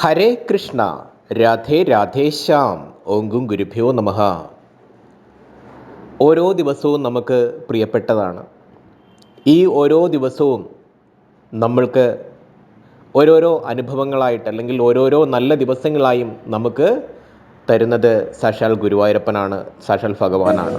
ഹരേ കൃഷ്ണ രാധേ രാധേശ്യാം ഓങ്കും ഗുരുഭ്യോ നമ. ഓരോ ദിവസവും നമുക്ക് പ്രിയപ്പെട്ടതാണ്. ഈ ഓരോ ദിവസവും നമ്മൾക്ക് ഓരോരോ അനുഭവങ്ങളായിട്ട് അല്ലെങ്കിൽ ഓരോരോ നല്ല ദിവസങ്ങളായും നമുക്ക് തരുന്നത് സാക്ഷാൽ ഗുരുവായൂരപ്പനാണ് സാക്ഷാൽ ഭഗവാനാണ്.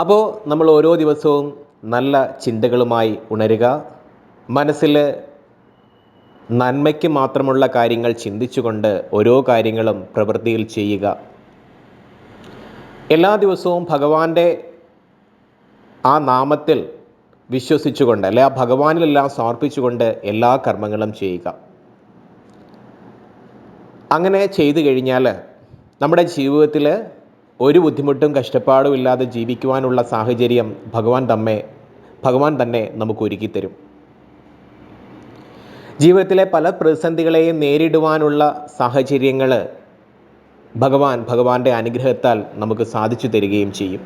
അപ്പോൾ നമ്മൾ ഓരോ ദിവസവും നല്ല ചിന്തകളുമായി ഉണരുക. മനസ്സിൽ നന്മയ്ക്ക് മാത്രമുള്ള കാര്യങ്ങൾ ചിന്തിച്ചുകൊണ്ട് ഓരോ കാര്യങ്ങളും പ്രവൃത്തിയിൽ ചെയ്യുക. എല്ലാ ദിവസവും ഭഗവാന്റെ ആ നാമത്തിൽ വിശ്വസിച്ചുകൊണ്ട് അല്ലെ ആ ഭഗവാനിലെല്ലാം സമർപ്പിച്ചുകൊണ്ട് എല്ലാ കർമ്മങ്ങളും ചെയ്യുക. അങ്ങനെ ചെയ്തു കഴിഞ്ഞാൽ നമ്മുടെ ജീവിതത്തിൽ ഒരു ബുദ്ധിമുട്ടും കഷ്ടപ്പാടും ഇല്ലാതെ ജീവിക്കുവാനുള്ള സാഹചര്യം ഭഗവാൻ തമ്മെ ഭഗവാൻ തന്നെ നമുക്ക് ഒരുക്കിത്തരും ജീവിതത്തിലെ പല പ്രതിസന്ധികളെയും നേരിടുവാനുള്ള സാഹചര്യങ്ങൾ ഭഗവാൻ ഭഗവാന്റെ അനുഗ്രഹത്താൽ നമുക്ക് സാധിച്ചു തരികയും ചെയ്യും.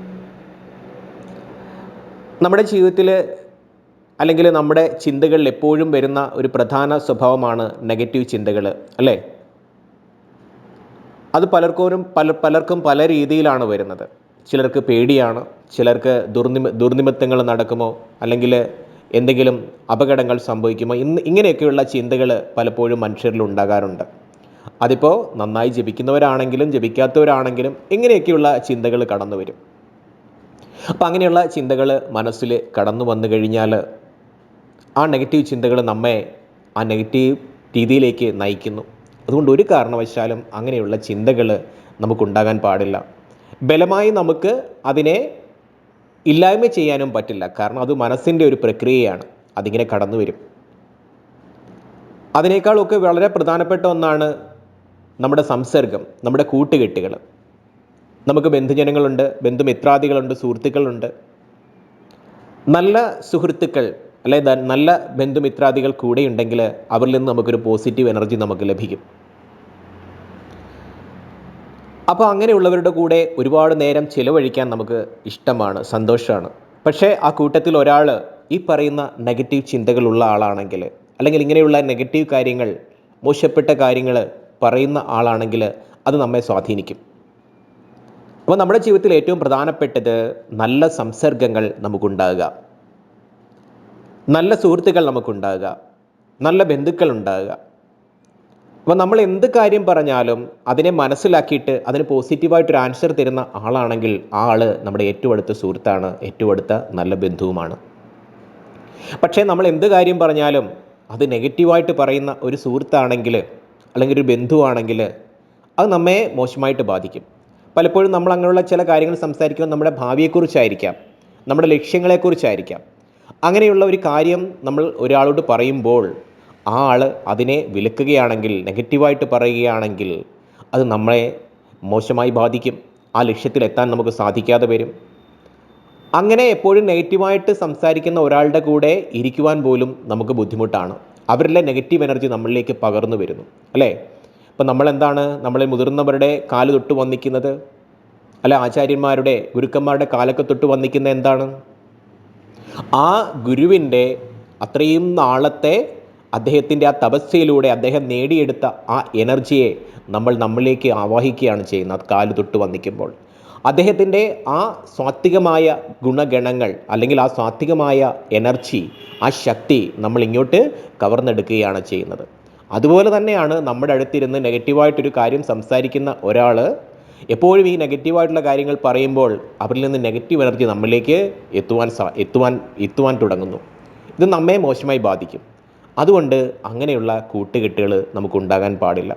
നമ്മുടെ ജീവിതത്തിൽ അല്ലെങ്കിൽ നമ്മുടെ ചിന്തകളിൽ എപ്പോഴും വരുന്ന ഒരു പ്രധാന സ്വഭാവമാണ് നെഗറ്റീവ് ചിന്തകൾ അല്ലേ? അത് പലർക്കും പല പലർക്കും പല രീതിയിലാണ് വരുന്നത്. ചിലർക്ക് പേടിയാണ് ചിലർക്ക് ദുർനിമ ദുർനിമിത്തങ്ങൾ നടക്കുമോ അല്ലെങ്കിൽ എന്തെങ്കിലും അപകടങ്ങൾ സംഭവിക്കുമോ ഇന്ന് ഇങ്ങനെയൊക്കെയുള്ള ചിന്തകൾ പലപ്പോഴും മനുഷ്യരിൽ ഉണ്ടാകാറുണ്ട്. അതിപ്പോൾ നന്നായി ജപിക്കുന്നവരാണെങ്കിലും ജപിക്കാത്തവരാണെങ്കിലും ഇങ്ങനെയൊക്കെയുള്ള ചിന്തകൾ കടന്നു വരും. അപ്പം അങ്ങനെയുള്ള ചിന്തകൾ മനസ്സിൽ കടന്നു വന്നു കഴിഞ്ഞാൽ ആ നെഗറ്റീവ് ചിന്തകൾ നമ്മെ ആ നെഗറ്റീവ് രീതിയിലേക്ക് നയിക്കുന്നു. അതുകൊണ്ട് ഒരു കാരണവശാലും അങ്ങനെയുള്ള ചിന്തകൾ നമുക്കുണ്ടാകാൻ പാടില്ല. ബലമായി നമുക്ക് അതിനെ ഇല്ലായ്മ ചെയ്യാനും പറ്റില്ല. കാരണം അത് മനസ്സിന്റെ ഒരു പ്രക്രിയയാണ്. അതിങ്ങനെ കടന്നു വരും. അതിനേക്കാളൊക്കെ വളരെ പ്രധാനപ്പെട്ട ഒന്നാണ് നമ്മുടെ സംസർഗം നമ്മുടെ കൂട്ടുകെട്ടുകൾ. നമുക്ക് ബന്ധുജനങ്ങളുണ്ട് ബന്ധുമിത്രാദികളുണ്ട് സുഹൃത്തുക്കളുണ്ട്. നല്ല സുഹൃത്തുക്കൾ അല്ലെ നല്ല ബന്ധുമിത്രാദികൾ കൂടെയുണ്ടെങ്കിൽ അവരിൽ നിന്ന് നമുക്കൊരു പോസിറ്റീവ് എനർജി നമുക്ക് ലഭിക്കും. അപ്പോൾ അങ്ങനെയുള്ളവരുടെ കൂടെ ഒരുപാട് നേരം ചിലവഴിക്കാൻ നമുക്ക് ഇഷ്ടമാണ് സന്തോഷമാണ്. പക്ഷേ ആ കൂട്ടത്തിൽ ഒരാൾ ഈ പറയുന്ന നെഗറ്റീവ് ചിന്തകളുള്ള ആളാണെങ്കിൽ അല്ലെങ്കിൽ ഇങ്ങനെയുള്ള നെഗറ്റീവ് കാര്യങ്ങൾ മോശപ്പെട്ട കാര്യങ്ങൾ പറയുന്ന ആളാണെങ്കിൽ അത് നമ്മെ സ്വാധീനിക്കും. അപ്പോൾ നമ്മുടെ ജീവിതത്തിൽ ഏറ്റവും പ്രധാനപ്പെട്ടത് നല്ല സംസർഗങ്ങൾ നമുക്കുണ്ടാകുക. നല്ല സുഹൃത്തുക്കൾ നമുക്കുണ്ടാകുക. നല്ല ബന്ധുക്കൾ ഉണ്ടാകുക അപ്പോൾ നമ്മൾ എന്ത് കാര്യം പറഞ്ഞാലും അതിനെ മനസ്സിലാക്കിയിട്ട് അതിന് പോസിറ്റീവായിട്ടൊരു ആൻസർ തരുന്ന ആളാണെങ്കിൽ ആ ആൾ നമ്മുടെ ഏറ്റവും അടുത്ത സുഹൃത്താണ് ഏറ്റവും അടുത്ത നല്ല ബന്ധുവുമാണ്. പക്ഷേ നമ്മൾ എന്ത് കാര്യം പറഞ്ഞാലും അത് നെഗറ്റീവായിട്ട് പറയുന്ന ഒരു സുഹൃത്താണെങ്കിൽ അല്ലെങ്കിൽ ഒരു ബന്ധുവാണെങ്കിൽ അത് നമ്മെ മോശമായിട്ട് ബാധിക്കും. പലപ്പോഴും നമ്മൾ അങ്ങനെയുള്ള ചില കാര്യങ്ങൾ സംസാരിക്കുമ്പോൾ നമ്മുടെ ഭാവിയെക്കുറിച്ചായിരിക്കാം നമ്മുടെ ലക്ഷ്യങ്ങളെക്കുറിച്ചായിരിക്കാം. അങ്ങനെയുള്ള ഒരു കാര്യം നമ്മൾ ഒരാളോട് പറയുമ്പോൾ ആ ആൾ അതിനെ വിലക്കുകയാണെങ്കിൽ നെഗറ്റീവായിട്ട് പറയുകയാണെങ്കിൽ അത് നമ്മളെ മോശമായി ബാധിക്കും. ആ ലക്ഷ്യത്തിലെത്താൻ നമുക്ക് സാധിക്കാതെ വരും. അങ്ങനെ എപ്പോഴും നെഗറ്റീവായിട്ട് സംസാരിക്കുന്ന ഒരാളുടെ കൂടെ ഇരിക്കുവാൻ പോലും നമുക്ക് ബുദ്ധിമുട്ടാണ്. അവരിലെ നെഗറ്റീവ് എനർജി നമ്മളിലേക്ക് പകർന്നു വരുന്നു. അല്ലേ? ഇപ്പം നമ്മളെന്താണ്? നമ്മളെ മുതിർന്നവരുടെ കാൽ തൊട്ട് വന്നിക്കുന്നത്? അല്ല ആചാര്യന്മാരുടെ ഗുരുക്കന്മാരുടെ കാലൊക്കെ തൊട്ട് വന്നിക്കുന്ന എന്താണ്? ആ ഗുരുവിന്റെ അത്രയും നാളത്തെ അദ്ദേഹത്തിന്റെ ആ തപസ്യയിലൂടെ അദ്ദേഹം നേടിയെടുത്ത ആ എനർജിയെ നമ്മൾ നമ്മളിലേക്ക് ആവാഹിക്കുകയാണ് ചെയ്യുന്നത് കാൽ തൊട്ട് വന്നിക്കുമ്പോൾ. അദ്ദേഹത്തിന്റെ ആ സ്വാത്വികമായ ഗുണഗണങ്ങൾ അല്ലെങ്കിൽ ആ സ്വാത്വികമായ എനർജി ആ ശക്തി നമ്മൾ ഇങ്ങോട്ട് കവർന്നെടുക്കുകയാണ് ചെയ്യുന്നത്. അതുപോലെ തന്നെയാണ് നമ്മുടെ അടുത്തിരുന്ന് നെഗറ്റീവായിട്ടൊരു കാര്യം സംസാരിക്കുന്ന ഒരാൾ എപ്പോഴും ഈ നെഗറ്റീവായിട്ടുള്ള കാര്യങ്ങൾ പറയുമ്പോൾ അവരിൽ നിന്ന് നെഗറ്റീവ് എനർജി നമ്മളിലേക്ക് എത്തുവാൻ എത്തുവാൻ എത്തുവാൻ തുടങ്ങുന്നു. ഇത് നമ്മെ മോശമായി ബാധിക്കും. അതുകൊണ്ട് അങ്ങനെയുള്ള കൂട്ടുകെട്ടുകൾ നമുക്കുണ്ടാകാൻ പാടില്ല.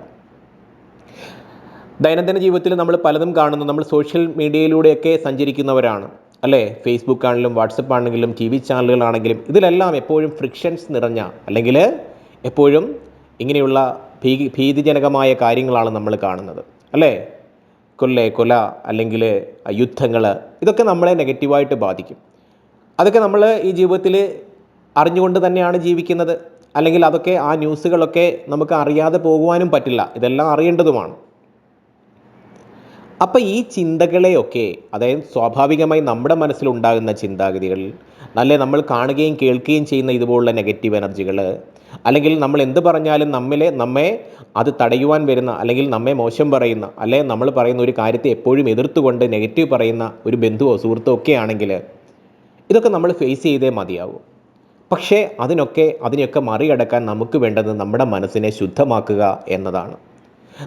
ദൈനംദിന ജീവിതത്തിൽ നമ്മൾ പലതും കാണുന്നു. നമ്മൾ സോഷ്യൽ മീഡിയയിലൂടെയൊക്കെ സഞ്ചരിക്കുന്നവരാണ്. അല്ലേ? ഫേസ്ബുക്ക് ആണെങ്കിലും വാട്സപ്പ് ആണെങ്കിലും ടി വി ചാനലുകളാണെങ്കിലും ഇതിലെല്ലാം എപ്പോഴും ഫ്രിക്ഷൻസ് നിറഞ്ഞ അല്ലെങ്കിൽ എപ്പോഴും ഇങ്ങനെയുള്ള ഭീ ഭീതിജനകമായ കാര്യങ്ങളാണ് നമ്മൾ കാണുന്നത്. അല്ലേ? കൊല്ലേ കൊല അല്ലെങ്കിൽ യുദ്ധങ്ങൾ ഇതൊക്കെ നമ്മളെ നെഗറ്റീവായിട്ട് ബാധിക്കും. അതൊക്കെ നമ്മൾ ഈ ജീവിതത്തിൽ അറിഞ്ഞുകൊണ്ട് തന്നെയാണ് ജീവിക്കുന്നത്. അല്ലെങ്കിൽ അതൊക്കെ ആ ന്യൂസുകളൊക്കെ നമുക്ക് അറിയാതെ പോകുവാനും പറ്റില്ല. ഇതെല്ലാം അറിയേണ്ടതുമാണ്. അപ്പം ഈ ചിന്തകളെയൊക്കെ അതായത് സ്വാഭാവികമായി നമ്മുടെ മനസ്സിലുണ്ടാകുന്ന ചിന്താഗതികൾ അല്ലെ നമ്മൾ കാണുകയും കേൾക്കുകയും ചെയ്യുന്ന ഇതുപോലുള്ള നെഗറ്റീവ് എനർജികൾ അല്ലെങ്കിൽ നമ്മൾ എന്ത് പറഞ്ഞാലും നമ്മളെ നമ്മെ അത് തടയുവാൻ വരുന്ന അല്ലെങ്കിൽ നമ്മെ മോശം പറയുന്ന അല്ലെ നമ്മൾ പറയുന്ന ഒരു കാര്യത്തെ എപ്പോഴും എതിർത്തുകൊണ്ട് നെഗറ്റീവ് പറയുന്ന ഒരു ബന്ധുവോ സുഹൃത്തോ ഒക്കെ ആണെങ്കിൽ ഇതൊക്കെ നമ്മൾ ഫേസ് ചെയ്തേ മതിയാവും. പക്ഷേ അതിനൊക്കെ അതിനെയൊക്കെ മറികടക്കാൻ നമുക്ക് വേണ്ടത് നമ്മുടെ മനസ്സിനെ ശുദ്ധമാക്കുക എന്നതാണ്.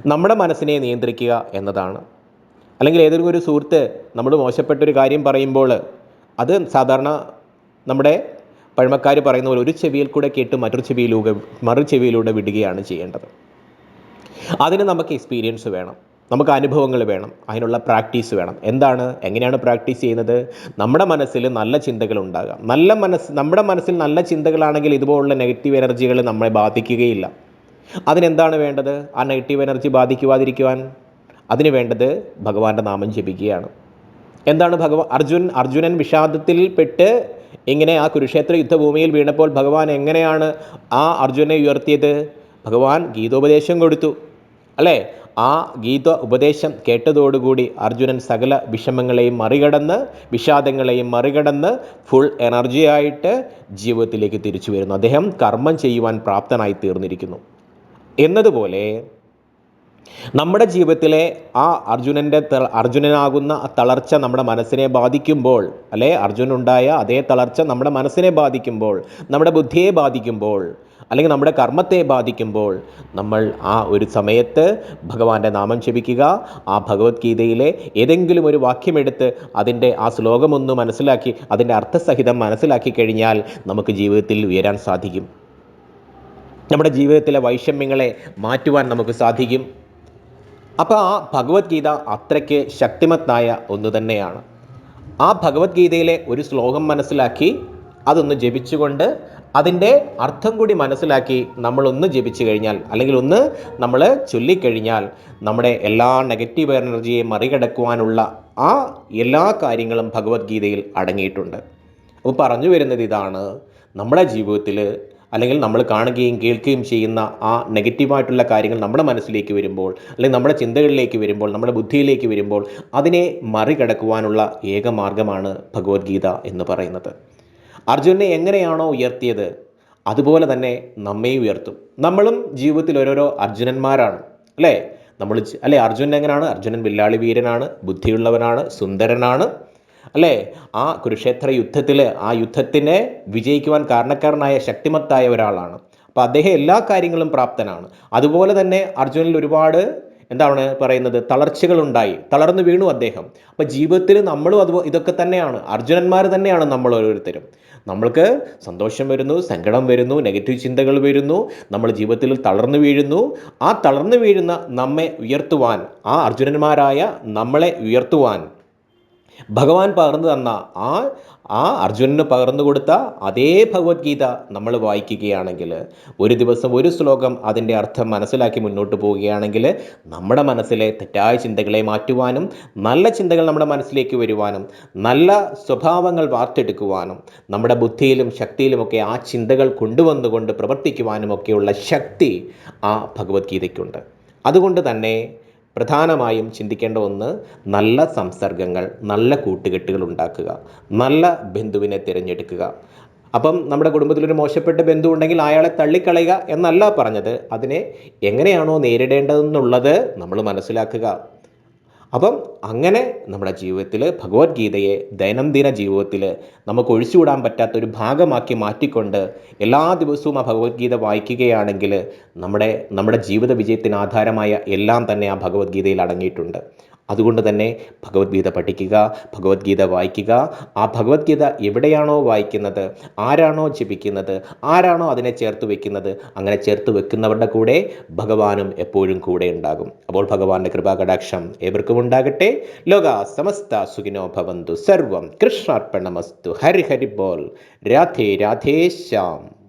നമ്മുടെ മനസ്സിനെ നിയന്ത്രിക്കുക എന്നതാണ്. അല്ലെങ്കിൽ ഏതെങ്കിലും ഒരു സുഹൃത്ത് നമ്മൾ മോശപ്പെട്ടൊരു കാര്യം പറയുമ്പോൾ അത് സാധാരണ നമ്മുടെ പഴമക്കാർ പറയുന്ന പോലെ ഒരു ചെവിയിൽ കൂടെ കേട്ട് മറ്റൊരു ചെവിയിലൂടെ മറു ചെവിയിലൂടെ വിടുകയാണ് ചെയ്യേണ്ടത്. അതിന് നമുക്ക് എക്സ്പീരിയൻസ് വേണം. നമുക്ക് അനുഭവങ്ങൾ വേണം. അതിനുള്ള പ്രാക്ടീസ് വേണം. എന്താണ്? എങ്ങനെയാണ് പ്രാക്ടീസ് ചെയ്യുന്നത്? നമ്മുടെ മനസ്സിൽ നല്ല ചിന്തകൾ ഉണ്ടാകാം. നല്ല മനസ്സ് നമ്മുടെ മനസ്സിൽ നല്ല ചിന്തകളാണെങ്കിൽ ഇതുപോലുള്ള നെഗറ്റീവ് എനർജികൾ നമ്മളെ ബാധിക്കുകയില്ല. അതിനെന്താണ് വേണ്ടത്? ആ നെഗറ്റീവ് എനർജി ബാധിക്കുവാതിരിക്കുവാൻ അതിന് വേണ്ടത് ഭഗവാന്റെ നാമം ജപിക്കുകയാണ്. എന്താണ് ഭഗവാൻ അർജുൻ അർജുനൻ വിഷാദത്തിൽ പെട്ട് ഇങ്ങനെ ആ കുരുക്ഷേത്ര യുദ്ധഭൂമിയിൽ വീണപ്പോൾ ഭഗവാൻ എങ്ങനെയാണ് ആ അർജുനെ ഉയർത്തിയത്? ഭഗവാൻ ഗീതോപദേശം കൊടുത്തു. അല്ലേ? ആ ഗീത ഉപദേശം കേട്ടതോടുകൂടി അർജുനൻ സകല വിഷമങ്ങളെയും മറികടന്ന് വിഷാദങ്ങളെയും മറികടന്ന് ഫുൾ എനർജിയായിട്ട് ജീവിതത്തിലേക്ക് തിരിച്ചു വരുന്നു. അദ്ദേഹം കർമ്മം ചെയ്യുവാൻ പ്രാപ്തനായി തീർന്നിരിക്കുന്നു. എന്നതുപോലെ നമ്മുടെ ജീവിതത്തിലെ ആ അർജുനന്റെ അർജുനനാകുന്ന തളർച്ച നമ്മുടെ മനസ്സിനെ ബാധിക്കുമ്പോൾ അല്ലെ? അർജുനുണ്ടായ അതേ തളർച്ച നമ്മുടെ മനസ്സിനെ ബാധിക്കുമ്പോൾ നമ്മുടെ ബുദ്ധിയെ ബാധിക്കുമ്പോൾ അല്ലെങ്കിൽ നമ്മുടെ കർമ്മത്തെ ബാധിക്കുമ്പോൾ നമ്മൾ ആ ഒരു സമയത്ത് ഭഗവാന്റെ നാമം ജപിക്കുക ആ ഭഗവത്ഗീതയിലെ ഏതെങ്കിലും ഒരു വാക്യമെടുത്ത് അതിന്റെ ആ ശ്ലോകമൊന്ന് മനസ്സിലാക്കി അതിന്റെ അർത്ഥസഹിതം മനസ്സിലാക്കി കഴിഞ്ഞാൽ നമുക്ക് ജീവിതത്തിൽ ഉയരാൻ സാധിക്കും. നമ്മുടെ ജീവിതത്തിലെ വൈഷമ്യങ്ങളെ മാറ്റുവാൻ നമുക്ക് സാധിക്കും. അപ്പോൾ ആ ഭഗവത്ഗീത അത്രയ്ക്ക് ശക്തിമത്തായ ഒന്ന് തന്നെയാണ്. ആ ഭഗവത്ഗീതയിലെ ഒരു ശ്ലോകം മനസ്സിലാക്കി അതൊന്ന് ജപിച്ചുകൊണ്ട് അതിന്റെ അർത്ഥം കൂടി മനസ്സിലാക്കി നമ്മളൊന്ന് ജപിച്ചു കഴിഞ്ഞാൽ അല്ലെങ്കിൽ ഒന്ന് നമ്മൾ ചൊല്ലിക്കഴിഞ്ഞാൽ നമ്മുടെ എല്ലാ നെഗറ്റീവ് എനർജിയെ മറികടക്കുവാനുള്ള ആ എല്ലാ കാര്യങ്ങളും ഭഗവത്ഗീതയിൽ അടങ്ങിയിട്ടുണ്ട്. അപ്പോൾ പറഞ്ഞു വരുന്നത് ഇതാണ് നമ്മുടെ ജീവിതത്തിൽ അല്ലെങ്കിൽ നമ്മൾ കാണുകയും കേൾക്കുകയും ചെയ്യുന്ന ആ നെഗറ്റീവായിട്ടുള്ള കാര്യങ്ങൾ നമ്മുടെ മനസ്സിലേക്ക് വരുമ്പോൾ അല്ലെങ്കിൽ നമ്മുടെ ചിന്തകളിലേക്ക് വരുമ്പോൾ നമ്മുടെ ബുദ്ധിയിലേക്ക് വരുമ്പോൾ അതിനെ മറികടക്കുവാനുള്ള ഏക മാർഗമാണ് ഭഗവത്ഗീത എന്ന് പറയുന്നത്. അർജുനെ എങ്ങനെയാണോ ഉയർത്തിയത് അതുപോലെ തന്നെ നമ്മെ ഉയർത്തും. നമ്മളും ജീവിതത്തിൽ ഓരോരോ അർജുനന്മാരാണ് അല്ലേ? നമ്മൾ അല്ലേ? അർജുനൻ എങ്ങനെയാണ്? അർജുനൻ വില്ലാളി വീരനാണ് ബുദ്ധിയുള്ളവനാണ് സുന്ദരനാണ്. അല്ലേ? ആ കുരുക്ഷേത്ര യുദ്ധത്തിൽ ആ യുദ്ധത്തിനെ വിജയിക്കുവാൻ കാരണക്കാരനായ ശക്തിമത്തായ ഒരാളാണ്. അപ്പോൾ അദ്ദേഹം എല്ലാ കാര്യങ്ങളും പ്രാപ്തനാണ്. അതുപോലെ തന്നെ അർജുനിൽ ഒരുപാട് എന്താണ് പറയുന്നത് തളർച്ചകളുണ്ടായി. തളർന്നു വീണു അദ്ദേഹം. അപ്പോൾ ജീവിതത്തിൽ നമ്മളും അത് ഇതൊക്കെ തന്നെയാണ്. അർജുനന്മാർ തന്നെയാണ് നമ്മൾ ഓരോരുത്തരും. നമ്മൾക്ക് സന്തോഷം വരുന്നു സങ്കടം വരുന്നു നെഗറ്റീവ് ചിന്തകൾ വരുന്നു നമ്മൾ ജീവിതത്തിൽ തളർന്നു വീഴുന്നു. ആ തളർന്നു വീഴുന്ന നമ്മെ ഉയർത്തുവാൻ ആ അർജുനന്മാരായ നമ്മളെ ഉയർത്തുവാൻ ഭഗവാൻ പകർന്നു തന്ന ആ ആ അർജുനന് പകർന്നു കൊടുത്ത അതേ ഭഗവത്ഗീത നമ്മൾ വായിക്കുകയാണെങ്കിൽ ഒരു ദിവസം ഒരു ശ്ലോകം അതിന്റെ അർത്ഥം മനസ്സിലാക്കി മുന്നോട്ട് പോവുകയാണെങ്കിൽ നമ്മുടെ മനസ്സിലെ തെറ്റായ ചിന്തകളെ മാറ്റുവാനും നല്ല ചിന്തകൾ നമ്മുടെ മനസ്സിലേക്ക് വരുവാനും നല്ല സ്വഭാവങ്ങൾ വാർത്തെടുക്കുവാനും നമ്മുടെ ബുദ്ധിയിലും ശക്തിയിലുമൊക്കെ ആ ചിന്തകൾ കൊണ്ടുവന്നുകൊണ്ട് പ്രവർത്തിക്കുവാനുമൊക്കെയുള്ള ശക്തി ആ ഭഗവത്ഗീതയ്ക്കുണ്ട്. അതുകൊണ്ട് തന്നെ പ്രധാനമായും ചിന്തിക്കേണ്ട ഒന്ന് നല്ല സംസർഗങ്ങൾ നല്ല കൂട്ടുകെട്ടുകൾ ഉണ്ടാക്കുക നല്ല ബന്ധുവിനെ തിരഞ്ഞെടുക്കുക. അപ്പം നമ്മുടെ കുടുംബത്തിലൊരു മോശപ്പെട്ട ബന്ധു ഉണ്ടെങ്കിൽ അയാളെ തള്ളിക്കളയുക എന്നല്ല പറഞ്ഞത്. അതിനെ എങ്ങനെയാണോ നേരിടേണ്ടതെന്നുള്ളത് നമ്മൾ മനസ്സിലാക്കുക. അപ്പം അങ്ങനെ നമ്മുടെ ജീവിതത്തിൽ ഭഗവത്ഗീതയെ ദൈനംദിന ജീവിതത്തിൽ നമുക്ക് ഒഴിച്ചുകൂടാൻ പറ്റാത്ത ഒരു ഭാഗമാക്കി മാറ്റിക്കൊണ്ട് എല്ലാ ദിവസവും ആ ഭഗവത്ഗീത വായിക്കുകയാണെങ്കിൽ നമ്മുടെ നമ്മുടെ ജീവിത വിജയത്തിന് ആധാരമായ എല്ലാം തന്നെ ആ ഭഗവത്ഗീതയിൽ അടങ്ങിയിട്ടുണ്ട്. അതുകൊണ്ട് തന്നെ ഭഗവത്ഗീത പഠിക്കുക ഭഗവത്ഗീത വായിക്കുക. ആ ഭഗവത്ഗീത എവിടെയാണോ വായിക്കുന്നത് ആരാണോ ജപിക്കുന്നത് ആരാണോ അതിനെ ചേർത്ത് വെക്കുന്നത് അങ്ങനെ ചേർത്ത് വെക്കുന്നവരുടെ കൂടെ ഭഗവാനും എപ്പോഴും കൂടെ ഉണ്ടാകും. അപ്പോൾ ഭഗവാന്റെ കൃപാകടാക്ഷം ഏവർക്കും ഉണ്ടാകട്ടെ. ലോക സമസ്ത സുഖിനോ ഭവന്തു. സർവം കൃഷ്ണാർപ്പണമസ്തു. ഹരി ഹരി ബോൾ. രാധേ രാധേ ശ്യാം.